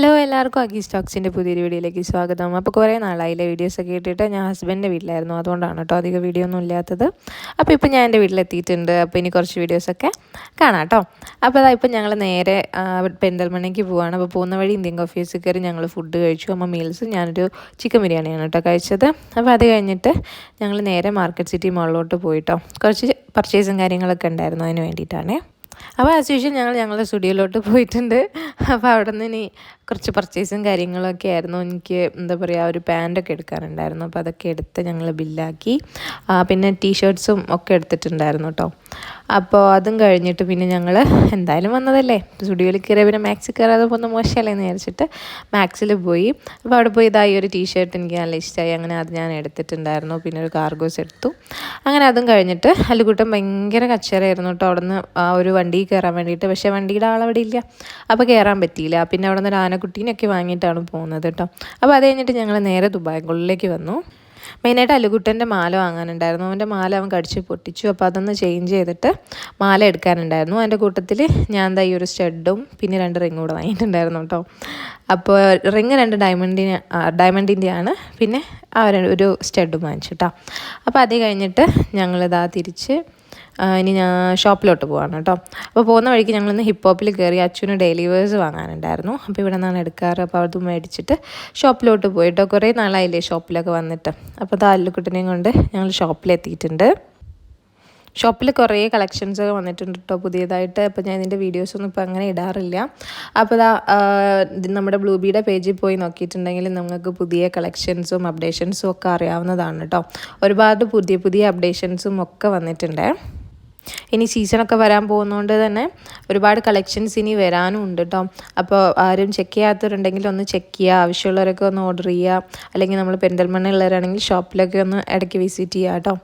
Hello എല്ലാവർക്കും അഗി സ്റ്റോക്സിന്റെ പുതിയൊരു വീഡിയോയിലേക്ക് സ്വാഗതം. അപ്പോൾ കുറേ നാളായില്ലേ വീഡിയോസൊക്കെ ഇട്ടിട്ട് ഞാൻ ഹസ്ബൻഡിന്റെ വീട്ടിലായിരുന്നു. അതുകൊണ്ടാണ് കേട്ടോ അധികം വീഡിയോ ഒന്നും ഇല്ലാത്തത്. അപ്പോൾ ഇപ്പോൾ ഞാൻ എന്റെ വീട്ടിലെത്തിയിട്ടുണ്ട്. അപ്പോൾ ഇനി കുറച്ച് വീഡിയോസൊക്കെ കാണാം കേട്ടോ അപ്പോൾ അതാ ഇപ്പോൾ ഞങ്ങൾ നേരെ പെന്തൽമണ്ണയ്ക്ക് പോവാണ്. അപ്പോൾ പോകുന്ന വഴി ഇന്ത്യൻ കോഫീസിൽ കയറി ഞങ്ങൾ ഫുഡ് കഴിച്ചു. അമ്മ മീൽസ് ഞാനൊരു ചിക്കൻ ബിരിയാണിയാണ് കേട്ടോ കഴിച്ചത്. അപ്പോൾ അത് കഴിഞ്ഞിട്ട് ഞങ്ങൾ നേരെ മാർക്കറ്റ് സിറ്റി മോളിലോട്ട് പോയിട്ടോ കുറച്ച് പർച്ചേസും കാര്യങ്ങളൊക്കെ ഉണ്ടായിരുന്നു അതിന് വേണ്ടിയിട്ടാണേ. അപ്പോൾ ആസ് യൂഷ്വൽ ഞങ്ങൾ ഞങ്ങളുടെ സ്റ്റുഡിയോയിലോട്ട് പോയിട്ടുണ്ട്. അപ്പോൾ അവിടെ നിന്ന് ഇനി കുറച്ച് പർച്ചേസും കാര്യങ്ങളൊക്കെ ആയിരുന്നു. എനിക്ക് എന്താ പറയുക ഒരു പാന്റൊക്കെ എടുക്കാനുണ്ടായിരുന്നു. അപ്പോൾ അതൊക്കെ എടുത്ത് ഞങ്ങൾ ബില്ലാക്കി പിന്നെ ടീഷർട്ട്സും ഒക്കെ എടുത്തിട്ടുണ്ടായിരുന്നു കേട്ടോ അപ്പോൾ അതും കഴിഞ്ഞിട്ട് പിന്നെ ഞങ്ങൾ എന്തായാലും വന്നതല്ലേ. സ്റ്റുഡിയോയിൽ കയറിയ പിന്നെ മാക്സിൽ കയറാതെ പോകുന്ന മോശമല്ലേ എന്ന് വിചാരിച്ചിട്ട് മാക്സിൽ പോയി. അപ്പോൾ അവിടെ പോയി ഇതായി ഒരു ടീഷർട്ട് എനിക്ക് നല്ല ഇഷ്ടമായി അങ്ങനെ അത് ഞാൻ എടുത്തിട്ടുണ്ടായിരുന്നു. പിന്നെ ഒരു കാർഗോസ് എടുത്തു. അങ്ങനെ അതും കഴിഞ്ഞിട്ട് അല്ലുകൂട്ടം ഭയങ്കര കച്ചറയായിരുന്നു കേട്ടോ. അവിടെ നിന്ന് ആ ഒരു വണ്ടി കയറാൻ വേണ്ടിയിട്ട്. പക്ഷേ വണ്ടിയുടെ ആളവിടെ ഇല്ല. അപ്പോൾ കയറാൻ പറ്റിയില്ല. പിന്നെ അവിടെ നിന്ന് ഒരു ആനക്കുട്ടീനൊക്കെ വാങ്ങിയിട്ടാണ് പോകുന്നത് കേട്ടോ. അപ്പോൾ അത് കഴിഞ്ഞിട്ട് ഞങ്ങൾ നേരെ ദുബായ്ക്കുള്ളിലേക്ക് വന്നു. മെയിനായിട്ട് അലുകുട്ടന്റെ മാല വാങ്ങാനുണ്ടായിരുന്നു. അവന്റെ മാല അവൻ കടിച്ച് പൊട്ടിച്ചു. അപ്പോൾ അതൊന്ന് ചേഞ്ച് ചെയ്തിട്ട് മാല എടുക്കാനുണ്ടായിരുന്നു. അതിന്റെ കൂട്ടത്തിൽ ഞാൻ എന്താ ഈ ഒരു സ്റ്റഡും പിന്നെ രണ്ട് റിങ്ങും കൂടെ വാങ്ങിയിട്ടുണ്ടായിരുന്നു കേട്ടോ. അപ്പോൾ റിങ് രണ്ട് ഡയമണ്ടിന് ഡയമണ്ടിന്റെയാണ് പിന്നെ അവർ ഒരു സ്റ്റഡും വാങ്ങിച്ചു കേട്ടോ. അപ്പോൾ അത് കഴിഞ്ഞിട്ട് ഞങ്ങളിതാ തിരിച്ച് ഇനി ഞാൻ ഷോപ്പിലോട്ട് പോവാണ് കേട്ടോ. അപ്പോൾ പോകുന്ന വഴിക്ക് ഞങ്ങളിന്ന് ഹിപ്പ് ഹോപ്പിൽ കയറി അച്ഛന് ഡെലിവേഴ്സ് വാങ്ങാനുണ്ടായിരുന്നു. അപ്പോൾ ഇവിടെ നിന്നാണ് എടുക്കാറ്. അപ്പോൾ അത് മേടിച്ചിട്ട് ഷോപ്പിലോട്ട് പോയിട്ടോ. കുറേ നാളായില്ലേ ഷോപ്പിലൊക്കെ വന്നിട്ട്. അപ്പോൾ അത് അല്ലുക്കുട്ടിനെയും കൊണ്ട് ഞങ്ങൾ ഷോപ്പിലെത്തിയിട്ടുണ്ട്. ഷോപ്പിൽ കുറേ കളക്ഷൻസ് വന്നിട്ടുണ്ട് കേട്ടോ പുതിയതായിട്ട്. അപ്പോൾ ഞാൻ ഇതിന്റെ വീഡിയോസൊന്നും ഇപ്പോൾ അങ്ങനെ ഇടാറില്ല. അപ്പോൾ ഇതാ നമ്മുടെ ബ്ലൂബിയുടെ പേജിൽ പോയി നോക്കിയിട്ടുണ്ടെങ്കിൽ നിങ്ങൾക്ക് പുതിയ കളക്ഷൻസും അപ്ഡേഷൻസും ഒക്കെ അറിയാവുന്നതാണ് കേട്ടോ. ഒരുപാട് പുതിയ പുതിയ അപ്ഡേഷൻസും ഒക്കെ വന്നിട്ടുണ്ട്. ഇനി സീസണൊക്കെ വരാൻ പോകുന്നതുകൊണ്ട് തന്നെ ഒരുപാട് കളക്ഷൻസ് ഇനി വരാനും ഉണ്ട് കേട്ടോ അപ്പോൾ ആരും ചെക്ക് ചെയ്യാത്തവരുണ്ടെങ്കിൽ ഒന്ന് ചെക്ക് ചെയ്യുക ആവശ്യമുള്ളവരൊക്കെ ഒന്ന് ഓർഡർ ചെയ്യുക അല്ലെങ്കിൽ നമ്മൾ പെരിന്തൽമണ്ണ ഉള്ളവരാണെങ്കിൽ ഷോപ്പിലൊക്കെ ഒന്ന് ഇടയ്ക്ക് വിസിറ്റ് ചെയ്യുക കേട്ടോ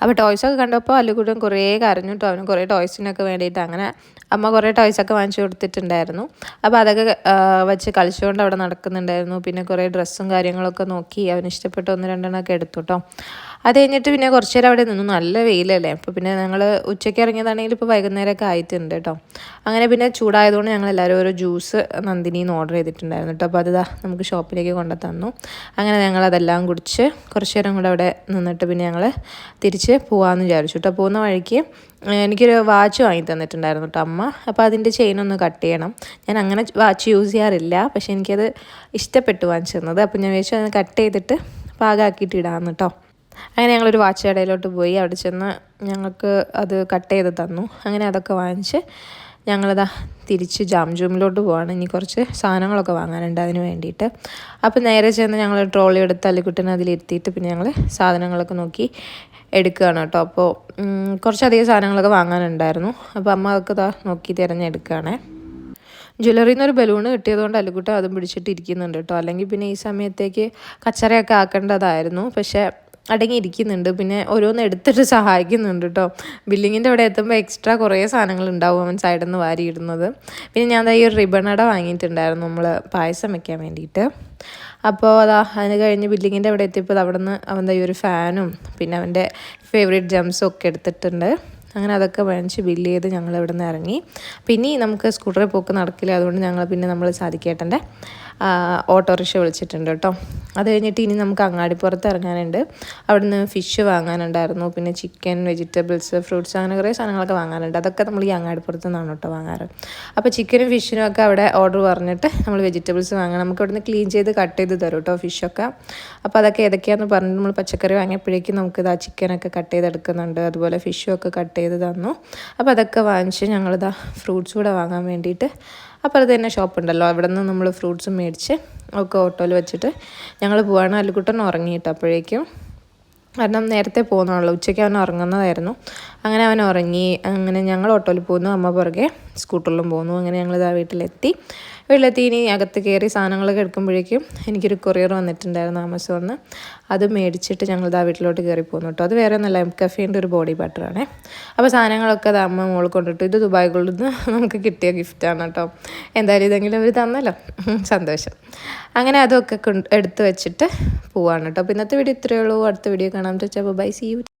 അപ്പോൾ ടോയ്സൊക്കെ കണ്ടപ്പോൾ അല്ലുകൂട്ടം കുറേ കരഞ്ഞു കേട്ടോ അവന് കുറേ ടോയ്സിനൊക്കെ വേണ്ടിയിട്ട് അങ്ങനെ അമ്മ കുറേ ടോയ്സൊക്കെ വാങ്ങിച്ചു കൊടുത്തിട്ടുണ്ടായിരുന്നു. അപ്പോൾ അതൊക്കെ വെച്ച് കളിച്ചുകൊണ്ട് അവിടെ നടക്കുന്നുണ്ടായിരുന്നു. പിന്നെ കുറേ ഡ്രസ്സും കാര്യങ്ങളൊക്കെ നോക്കി അവന് ഇഷ്ടപ്പെട്ട ഒന്ന് രണ്ടെണ്ണമൊക്കെ എടുത്തു കേട്ടോ അത് കഴിഞ്ഞിട്ട് പിന്നെ കുറച്ച് നേരം അവിടെ നിന്നു. നല്ല വെയിലല്ലേ? അപ്പോൾ പിന്നെ ഞങ്ങൾ ഉച്ചയ്ക്ക് ഇറങ്ങിയതാണെങ്കിൽ ഇപ്പോൾ വൈകുന്നേരമൊക്കെ ആയിട്ടുണ്ട് കേട്ടോ അങ്ങനെ പിന്നെ ചൂടായതുകൊണ്ട് ഞങ്ങൾ എല്ലാവരും ഓരോ ജ്യൂസ് നന്ദിനിന്ന് ഓർഡർ ചെയ്തിട്ടുണ്ടായിരുന്നു കേട്ടോ അപ്പോൾ അത് നമുക്ക് ഷോപ്പിലേക്ക് കൊണ്ടു തന്നു അങ്ങനെ ഞങ്ങൾ അതെല്ലാം കുടിച്ച് കുറച്ച് നേരം കൂടെ അവിടെ നിന്നിട്ട് പിന്നെ ഞങ്ങൾ തിരിച്ച് പോകാമെന്ന് വിചാരിച്ചു കേട്ടോ പോകുന്ന വഴിക്ക് എനിക്കൊരു വാച്ച് വാങ്ങി തന്നിട്ടുണ്ടായിരുന്നു കേട്ടോ അമ്മ. അപ്പോൾ അതിന്റെ ചെയിൻ ഒന്ന് കട്ട് ചെയ്യണം. ഞാൻ അങ്ങനെ വാച്ച് യൂസ് ചെയ്യാറില്ല പക്ഷേ എനിക്കത് ഇഷ്ടപ്പെട്ടു വാങ്ങിച്ചു തന്നത് അപ്പോൾ ഞാൻ വിചാരിച്ചു അത് കട്ട് ചെയ്തിട്ട് പാകമാക്കിയിട്ട് ഇടാമെന്ന് കേട്ടോ അങ്ങനെ ഞങ്ങളൊരു വാച്ച് കടയിലോട്ട് പോയി. അവിടെ ചെന്ന് ഞങ്ങൾക്ക് അത് കട്ട് ചെയ്ത് തന്നു. അങ്ങനെ അതൊക്കെ വാങ്ങിച്ച് ഞങ്ങളിതാ തിരിച്ച് ജാം ജൂമിലോട്ട് പോവാണ്. ഇനി കുറച്ച് സാധനങ്ങളൊക്കെ വാങ്ങാനുണ്ട് അതിന് വേണ്ടിയിട്ട്. അപ്പോൾ നേരെ ചെന്ന് ഞങ്ങൾ ട്രോളി എടുത്ത് അല്ലിക്കുട്ടനെ അതിലിരുത്തിയിട്ട് പിന്നെ ഞങ്ങൾ സാധനങ്ങളൊക്കെ നോക്കി എടുക്കുകയാണ് കേട്ടോ. അപ്പോൾ കുറച്ചധികം സാധനങ്ങളൊക്കെ വാങ്ങാനുണ്ടായിരുന്നു. അപ്പോൾ അമ്മ അതൊക്കെ നോക്കി തിരഞ്ഞെടുക്കുകയാണേ. ജ്വല്ലറിയിൽ നിന്നൊരു ബലൂൺ കിട്ടിയതുകൊണ്ട് അല്ലിക്കുട്ടി അതും പിടിച്ചിട്ടിരിക്കുന്നുണ്ട് കേട്ടോ. അല്ലെങ്കിൽ പിന്നെ ഈ സമയത്തേക്ക് കച്ചറയൊക്കെ ആക്കേണ്ടതായിരുന്നു. പക്ഷേ അടങ്ങിയിരിക്കുന്നുണ്ട്. പിന്നെ ഓരോന്ന് എടുത്തിട്ട് സഹായിക്കുന്നുണ്ട് കേട്ടോ ബില്ലിങ്ങിന്റെ അവിടെ എത്തുമ്പോൾ എക്സ്ട്രാ കുറേ സാധനങ്ങൾ ഉണ്ടാവും അവൻ സൈഡിൽ നിന്ന് വാരിയിടുന്നത് പിന്നെ ഞാൻ ഈ ഒരു റിബണട വാങ്ങിയിട്ടുണ്ടായിരുന്നു നമ്മൾ പായസം വെക്കാൻ വേണ്ടിയിട്ട്. അപ്പോൾ അതാ അതിന് കഴിഞ്ഞ് ബില്ലിങ്ങിന്റെ അവിടെ എത്തിയപ്പോൾ അവിടെ നിന്ന് അവന്റെ ഈ ഒരു ഫാനും പിന്നെ അവന്റെ ഫേവറേറ്റ് ജംസും ഒക്കെ എടുത്തിട്ടുണ്ട്. അങ്ങനെ അതൊക്കെ വാങ്ങിച്ച് ബില്ല് ചെയ്ത് ഞങ്ങൾ ഇവിടെ നിന്ന് ഇറങ്ങി. പിന്നെ നമുക്ക് സ്കൂട്ടറിൽ പോക്ക് നടക്കില്ല. അതുകൊണ്ട് ഞങ്ങൾ പിന്നെ നമ്മൾ സാധിക്കേട്ടന്റെ ഓട്ടോറിക്ഷ വിളിച്ചിട്ടുണ്ട് കേട്ടോ. അത് കഴിഞ്ഞിട്ട് ഇനി നമുക്ക് അങ്ങാടിപ്പുറത്ത് ഇറങ്ങാനുണ്ട്. അവിടുന്ന് ഫിഷ് വാങ്ങാനുണ്ടായിരുന്നു. പിന്നെ ചിക്കൻ വെജിറ്റബിൾസ് ഫ്രൂട്ട്സ് അങ്ങനെ കുറേ സാധനങ്ങളൊക്കെ വാങ്ങാനുണ്ട്. അതൊക്കെ നമ്മൾ ഈ അങ്ങാടിപ്പുറത്ത് നിന്നാണ് കേട്ടോ വാങ്ങാറ്. അപ്പോൾ ചിക്കനും ഫിഷിനും ഒക്കെ അവിടെ ഓർഡർ പറഞ്ഞിട്ട് നമ്മൾ വെജിറ്റബിൾസ് വാങ്ങണം. നമുക്ക് അവിടുന്ന് ക്ലീൻ ചെയ്ത് കട്ട് ചെയ്ത് തരും കേട്ടോ ഫിഷൊക്കെ അപ്പോൾ അതൊക്കെ ഏതൊക്കെയാണെന്ന് പറഞ്ഞിട്ട് നമ്മൾ പച്ചക്കറി വാങ്ങിയപ്പോഴേക്കും നമുക്ക് ഇതാ ചിക്കനൊക്കെ കട്ട് ചെയ്തെടുക്കുന്നുണ്ട്. അതുപോലെ ഫിഷും ഒക്കെ കട്ട് ചെയ്ത് തന്നു. അപ്പോൾ അതൊക്കെ വാങ്ങിച്ച് ഞങ്ങളിതാ ഫ്രൂട്ട്സ് കൂടെ വാങ്ങാൻ വേണ്ടിയിട്ട് അപ്പുറത്ത് തന്നെ ഷോപ്പ് ഉണ്ടല്ലോ അവിടെ നിന്ന് നമ്മൾ ഫ്രൂട്ട്സ് മേടിച്ച് ഒക്കെ ഓട്ടോയിൽ വെച്ചിട്ട് ഞങ്ങൾ പോവാണ്. അല്ലുകുട്ടൻ ഉറങ്ങിയിട്ട് അപ്പോഴേക്കും. കാരണം നേരത്തെ പോകുന്നതാണല്ലോ. ഉച്ചയ്ക്ക് അവൻ ഉറങ്ങുന്നതായിരുന്നു. അങ്ങനെ അവൻ ഉറങ്ങി. അങ്ങനെ ഞങ്ങൾ ഓട്ടോയിൽ പോകുന്നു. അമ്മ പുറകെ സ്കൂട്ടറിലും പോകുന്നു. അങ്ങനെ ഞങ്ങൾ ഇതാ വീട്ടിലെത്തി. വീട്ടിലെത്തി. ഇനി അകത്ത് കയറി സാധനങ്ങളൊക്കെ എടുക്കുമ്പോഴേക്കും എനിക്കൊരു കൊറിയർ വന്നിട്ടുണ്ടായിരുന്നു ആമസോണിൽ അത് മേടിച്ചിട്ട് ഞങ്ങൾ ഇതാ വീട്ടിലോട്ട് കയറി പോകുന്നു കേട്ടോ. അത് വേറെ ഒന്നല്ല എം കഫേന്റെ ഒരു ബോഡി ബട്ടറാണ് അപ്പോൾ സാധനങ്ങളൊക്കെ അത് അമ്മ മോൾ കൊണ്ടിട്ട് ഇത് ദുബായ് ഗോൾഡിൽ നിന്ന് നമുക്ക് കിട്ടിയ ഗിഫ്റ്റാണ് കേട്ടോ. എന്തായാലും ഇതെങ്കിലും അവർ തന്നല്ലോ. സന്തോഷം. അങ്ങനെ അതൊക്കെ എടുത്ത് വെച്ചിട്ട് പോവാണ് കേട്ടോ. അപ്പോൾ ഇന്നത്തെ വീഡിയോ ഇത്രയേ ഉള്ളൂ. അടുത്ത വീഡിയോ കാണാൻ വെച്ചാൽ ബൈ സി യു